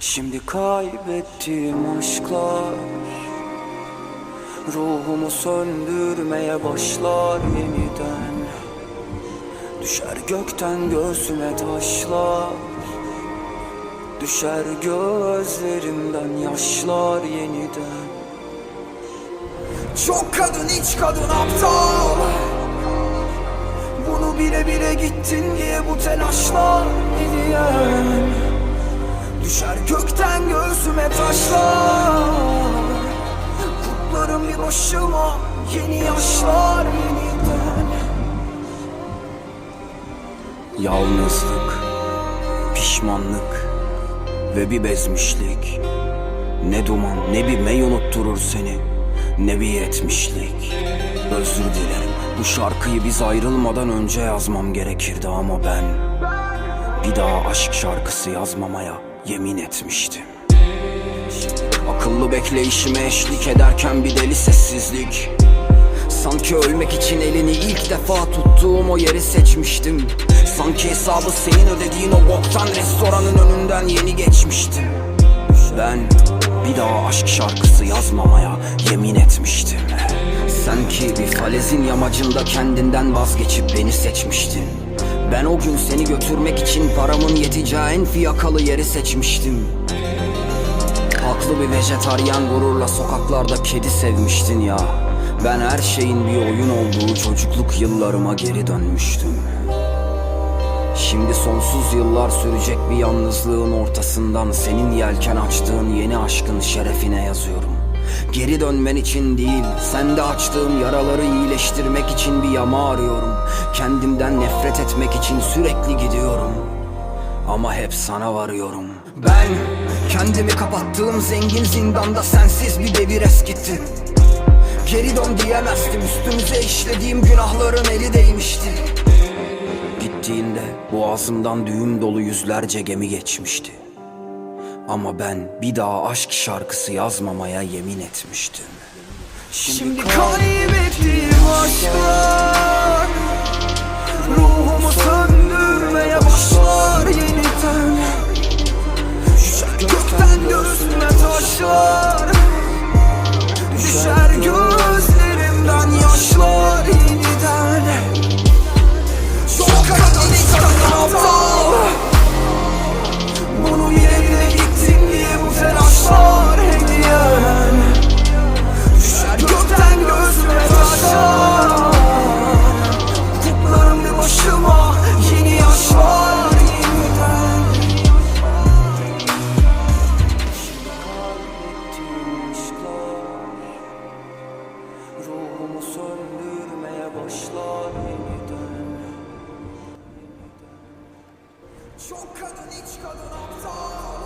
Şimdi kaybettiğim aşklar Ruhumu söndürmeye başlar yeniden. Düşer gökten göğsüme taşlar Düşer gözlerimden yaşlar yeniden. Çok kadın iç kadın aptal. Bunu bile bile gittin diye bu telaşlar hediyen Düşer gökten göğsüme taşlar. Kutlarım bir başıma yeni yaşlar yeniden Yalnızlık, pişmanlık ve bir bezmişlik. Ne duman ne bir mey unutturur seni. Ne bir yetmişlik. Özür dilerim bu şarkıyı biz ayrılmadan önce yazmam gerekirdi ama ben Bir daha aşk şarkısı yazmamaya yemin etmiştim. Akıllı bekleyişime eşlik ederken bir deli sessizlik. Sanki ölmek için elini ilk defa tuttuğum o yeri seçmiştim. Sanki hesabı senin ödediğin o boktan restoranın önünden yeni geçmiştim. Ben bir daha aşk şarkısı yazmamaya yemin etmiştim. Sen ki bir falezin yamacında kendinden vazgeçip beni seçmiştin Ben o gün seni götürmek için paramın yeteceği en fiyakalı yeri seçmiştim. Haklı bir vejetaryen gururla sokaklarda kedi sevmiştin ya. Ben her şeyin bir oyun olduğu çocukluk yıllarıma geri dönmüştüm. Şimdi sonsuz yıllar sürecek bir yalnızlığın ortasından Senin yelken açtığın yeni aşkın şerefine yazıyorum Geri dönmen için değil, sende açtığım yaraları iyileştirmek için bir yama arıyorum. Kendimden nefret etmek için sürekli gidiyorum. Ama hep sana varıyorum. Ben kendimi kapattığım zengin zindanda sensiz bir devir eskittin Geri dön diyemezdim üstümüze işlediğim günahların eli değmişti. Gittiğinde boğazımdan düğüm dolu yüzlerce gemi geçmişti Ama ben bir daha aşk şarkısı yazmamaya yemin etmiştim. Şimdi kaybettiğim aşklar Ruhumu söndürmeye başlar yeniden. Gökten göğsüme taşlar Ruhumu söndürmeye başlar yeniden Çok kadın iç kadın aptal